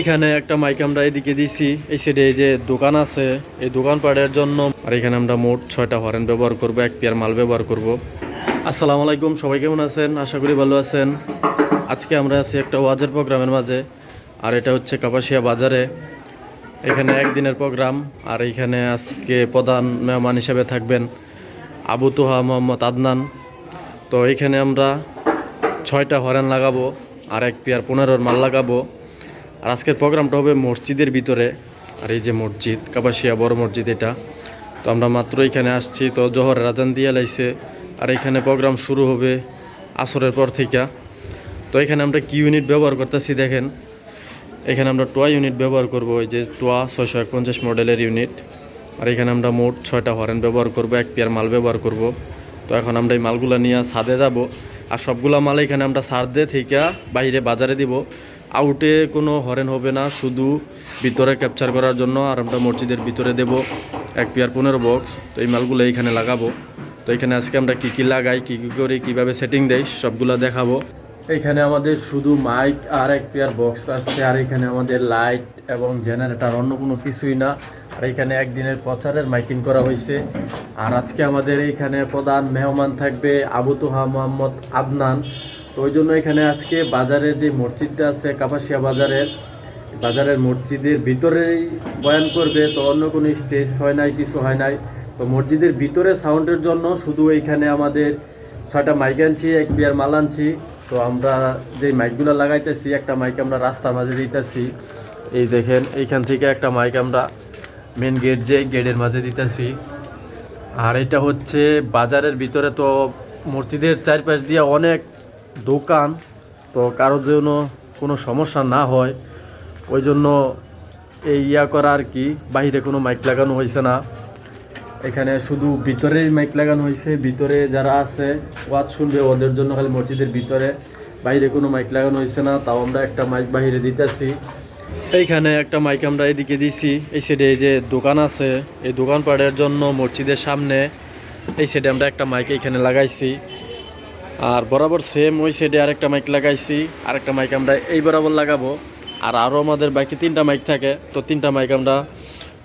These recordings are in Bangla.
এখানে একটা মাইক আমরা এদিকে এই সাইডে যে দোকান আছে, এই জন্য। আর এখানে আমরা মোট ছয়টা ব্যবহার এক মাল ব্যবহার আসসালামু আলাইকুম, সবাই কেমন আছেন? আশা করি ভালো আছেন। আজকে আমরা আছি একটা ওয়াজের প্রোগ্রামের মাঝে, আর এটা হচ্ছে কাপাসিয়া বাজারে। এখানে একদিনের প্রোগ্রাম, আর এখানে আজকে প্রধান মেহমান হিসেবে থাকবেন আবু তোহা মোহাম্মদ আদনান। তো এখানে আমরা ছয়টা হরেন লাগাবো। আর এক পেয়ার পনেরোর মাল লাগাবো। আর আজকের প্রোগ্রামটা হবে মসজিদের ভিতরে। আর এই যে মসজিদ কাবাসিয়া বড় মসজিদ এটা। তো আমরা মাত্র এখানে আসছি। তো জহর রাজান দিয়ে লাইছে। আর এখানে প্রোগ্রাম শুরু হবে আসরের পর থেকে। তো এখানে আমরা কি ইউনিট ব্যবহার করতেছি দেখেন। এখানে আমরা টোয়া ইউনিট ব্যবহার করব। ওই যে টোয়া ছয়শো একপঞ্চাশ মডেলের ইউনিট আর এখানে আমরা মোট ছয়টা হরেন ব্যবহার করব। এক পেয়ার মাল ব্যবহার করব। তো এখন আমরা এই মালগুলো নিয়ে ছাদে যাব। আর সবগুলা মাল এখানে আমরা ছাদে থেকে বাইরে বাজারে দিব। আউটে কোনো হরেন হবে না, শুধু ভিতরে ক্যাপচার করার জন্য আর আমরা মসজিদের ভিতরে দেব এক পেয়ার পনেরো বক্স তো এই মালগুলো এইখানে লাগাবো। তো এখানে আজকে আমরা কী কী লাগাই, কী কী করি, কীভাবে সেটিং দেই, সবগুলো দেখাবো। এখানে আমাদের শুধু মাইক আর এক পেয়ার বক্স আসছে আর এখানে আমাদের লাইট এবং জেনারেটার অন্য কোনো কিছুই না। আর এখানে একদিনের প্রচারের মাইকিং করা হয়েছে। আর আজকে আমাদের এইখানে প্রধান মেহমান থাকবে আবু তোহা মোহাম্মদ আদনান। তো ওই জন্য এখানে আজকে বাজারের যে মসজিদটা আছে, কাপাসিয়া বাজারের বাজারের মসজিদের ভিতরেই বয়ান করবে। তো অন্য কোনো স্টেজ হয় নাই, কিছু হয় নাই। তো মসজিদের ভিতরে সাউন্ডের জন্য শুধু এইখানে আমাদের ছয়টা মাইক আনছি, এক বিয়ার মাল আনছি। তো আমরা যে মাইকগুলো লাগাইতেছি, একটা মাইক আমরা রাস্তার মাঝে দিতেছি। এই দেখেন, এইখান থেকে একটা মাইক আমরা মেন গেট যে গেটের মাঝে দিতেছি। আর এটা হচ্ছে বাজারের ভিতরে তো মসজিদের চারপাশ দিয়ে অনেক দোকান, তো কারোর জন্য কোনো সমস্যা না হয়, ওই জন্য এই ইয়া করা আর কি বাইরে কোনো মাইক লাগানো হয়েছে না। এখানে শুধু ভিতরেই মাইক লাগানো হয়েছে ভিতরে যারা আছে, ওয়াজ শুনবে, ওদের জন্য খালি মসজিদের ভিতরে, বাইরে কোনো মাইক লাগানো হয়েছে না, তাও আমরা একটা মাইক বাইরে দিতেছি। এইখানে একটা মাইক আমরা এদিকে দিছি। এই সাইডে এই যে দোকান আছে, এই দোকান পাড়ের জন্য মসজিদের সামনে এই সাইডে আমরা একটা মাইক এইখানে লাগাইছি। আর বরাবর সেম ওই সাইডে আরেকটা মাইক লাগাইছি। আরেকটা মাইক আমরা এই বরাবর লাগাবো। আর আরও আমাদের বাকি তিনটা মাইক থাকে। তো তিনটা মাইক আমরা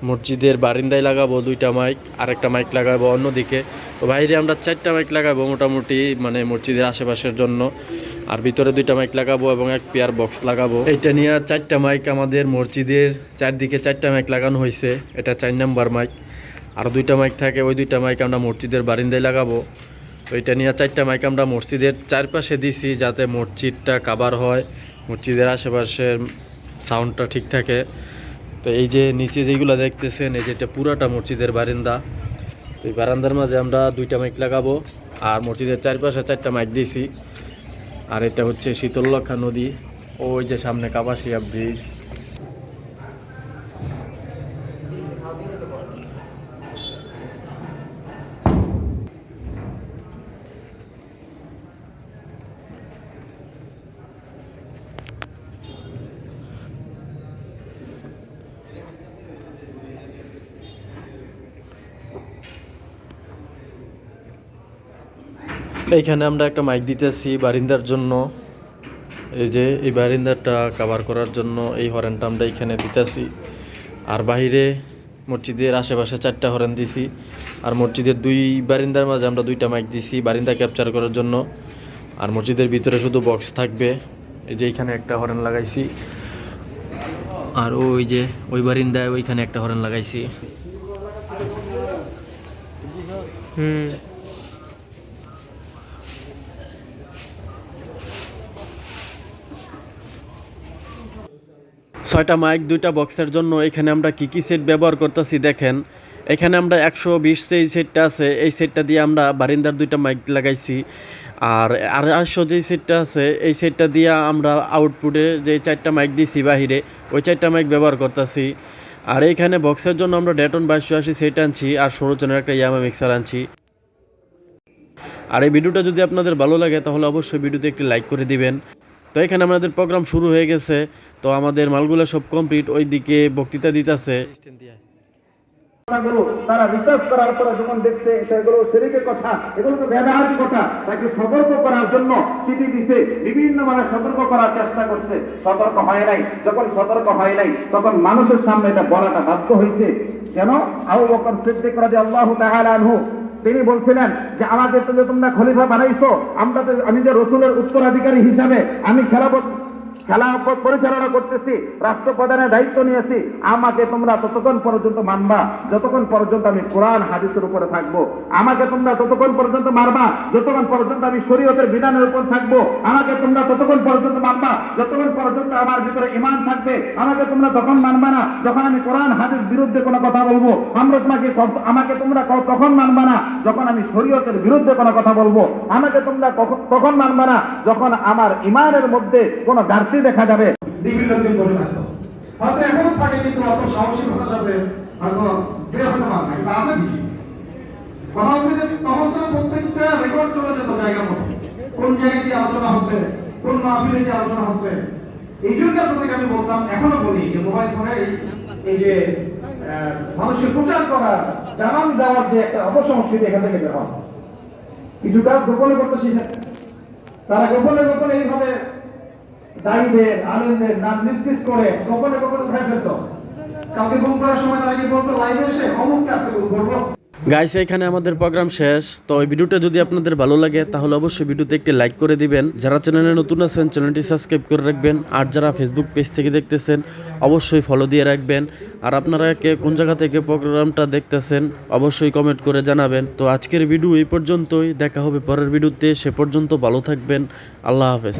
মসজিদের বারিন্দায় লাগাবো, দুইটা মাইক আরেকটা মাইক লাগাবো অন্যদিকে। তো বাইরে আমরা চারটা মাইক লাগাবো মোটামুটি মানে মসজিদের আশেপাশের জন্য। আর ভিতরে দুইটা মাইক লাগাবো এবং এক পেয়ার বক্স লাগাবো। এইটা নিয়ে চারটা মাইক আমাদের মসজিদের চারদিকে চারটা মাইক লাগানো হয়েছে এটা চার নাম্বার মাইক আর দুইটা মাইক থাকে, ওই দুইটা মাইক আমরা মসজিদের বারিন্দায় লাগাবো। তো এটা নিয়ে চারটা মাইক আমরা মসজিদের চারপাশে দিছি যাতে মসজিদটা কাবার হয়, মসজিদের আশেপাশের সাউন্ডটা ঠিক থাকে। তো এই যে নিচে যেগুলো দেখতেছেন, এই যে এটা পুরাটা মসজিদের বারান্দা। তো এই বারান্দার মাঝে আমরা দুইটা মাইক লাগাবো। আর মসজিদের চারপাশে চারটা মাইক দিয়েছি আর এটা হচ্ছে শীতললক্ষা নদী। ওই যে সামনে কাপাসিয়া ব্রিজ। এইখানে আমরা একটা মাইক দিতেছি বারিন্দার জন্য। এই যে এই বারিন্দাটা কাভার করার জন্য এই হরেনটা আমরা এইখানে দিতেছি। আর বাইরে মসজিদের আশেপাশে চারটা হরেন দিছি। আর মসজিদের দুই বারিন্দার মাঝে আমরা দুইটা মাইক দিছি বারিন্দা ক্যাপচার করার জন্য। আর মসজিদের ভিতরে শুধু বক্স থাকবে। এই যে এইখানে একটা হরেন লাগাইছি। আর ওই যে ওই বারিন্দায় ওইখানে একটা হরেন লাগাইছি। হুম। ছয়টা মাইক দুইটা বক্সের জন্য এখানে আমরা কি কি সেট ব্যবহার করতেছি দেখেন। এখানে আমরা একশো বিশ যে সেটটা আছে, এই সেটটা দিয়ে আমরা বারিন্দার দুইটা মাইক লাগাইছি। আর আড়াইশো যে সেটটা আছে, এই সেটটা দিয়ে আমরা আউটপুটে যে চারটা মাইক দিছি বাহিরে, ওই চারটা মাইক ব্যবহার করতেছি। আর এইখানে বক্সের জন্য আমরা ডেটন বাইশশো আশি সেট আনছি আর ষোলোজনের একটা ইয়ামা মিক্সার আনছি। আর এই ভিডিওটা যদি আপনাদের ভালো লাগে, তাহলে অবশ্যই ভিডিওতে একটি লাইক করে দিবেন। তো এখানে আমাদের প্রোগ্রাম শুরু হয়ে গেছে। তো আমাদের মালগুলো সব কমপ্লিট ওই দিকে বক্তৃতা দিতেছে। তারা রিসার্চ করার পরে যখন দেখছে সেগুলো সেদিকে কথা, এগুলো তো ব্যবহারিক কথা, তাকে সতর্ক করার জন্য চিঠি দিছে, বিভিন্ন ভাবে সতর্ক করার চেষ্টা করছে। সতর্ক হয় নাই, যখন সতর্ক হয় নাই, তখন মানুষের সামনে এটা বলাটা বাধ্য হয়েছে কেন? আবু বকর সিদ্দিক রাদিয়াল্লাহু তাআলা আনহু তিনি বলছিলেন যে, আমাদের তো তোমরা খলিফা বানাইছো, আমরা তো, আমি যে রসুলের উত্তরাধিকারী হিসাবে আমি খেলাফত খেলা প- পরিচালনা করতেছি, রাষ্ট্রপ্রধানের দায়িত্ব নিয়েছি। আমাকে তোমরা ততক্ষণ পর্যন্ত মানবা, যতক্ষণ পর্যন্ত আমি কোরআন, হাদিসের উপরে থাকব। আমাকে তোমরা ততক্ষণ পর্যন্ত মারবা, যতক্ষণ পর্যন্ত আমি শরীয়তের বিধানের উপর থাকব। আমাকে তোমরা ততক্ষণ পর্যন্ত মানবা, যতক্ষণ পর্যন্ত আমার ভিতরে ইমান থাকবে। আমাকে তোমরা তখন মানবা না, যখন আমি কোরআন, হাদিস বিরুদ্ধে কোনো কথা বলব। আমরা তোমাকে আমাকে তোমরা তখন মানবা না, যখন আমি শরীয়তের বিরুদ্ধে কোনো কথা বলব। আমাকে তোমরা তখন মানবা না, যখন আমার ইমানের মধ্যে কোনো ঘাটতি দেখা যাবে। বিভিন্ন দিন বলে থাকতো হয়তো এখনও থাকে, কিন্তু অত হয়তো বের হতে না। আছে কি হচ্ছে যে তখন তো প্রত্যেকটা রেকর্ড চলে যেত জায়গা মতো কোন জায়গায় আলোচনা হচ্ছে, কোন মাহফিলে আলোচনা হচ্ছে। এই জন্য আমি এখনও বলি যে মোবাইল ফোনের এই- যে প্রচার করা, জানান দেওয়ার যে একটা অপসংস্কৃতি এখান থেকে বের হয় কিছু কাজ গোপনে তারা গোপনে গোপনে এইভাবে দায়ীদের নাম নিষ্কৃষ করে গোপনে উঠাই ফেলতো। কাউকে করার সময় বলতো, লাইভে এসে গুম করব গাইস এখানে আমাদের প্রোগ্রাম শেষ। তো এই ভিডিওটা যদি আপনাদের ভালো লাগে, তাহলে অবশ্যই ভিডিওতে একটি লাইক করে দিবেন। যারা চ্যানেলে নতুন আছেন চ্যানেলটি সাবস্ক্রাইব করে রাখবেন। আর যারা ফেসবুক পেজ থেকে দেখতেছেন, অবশ্যই ফলো দিয়ে রাখবেন। আর আপনারা কে, কোন জায়গা থেকে প্রোগ্রামটা দেখতেছেন, অবশ্যই কমেন্ট করে জানাবেন। তো আজকের ভিডিও এই পর্যন্তই। দেখা হবে পরের ভিডিওতে সে পর্যন্ত ভালো থাকবেন। আল্লাহ হাফেজ।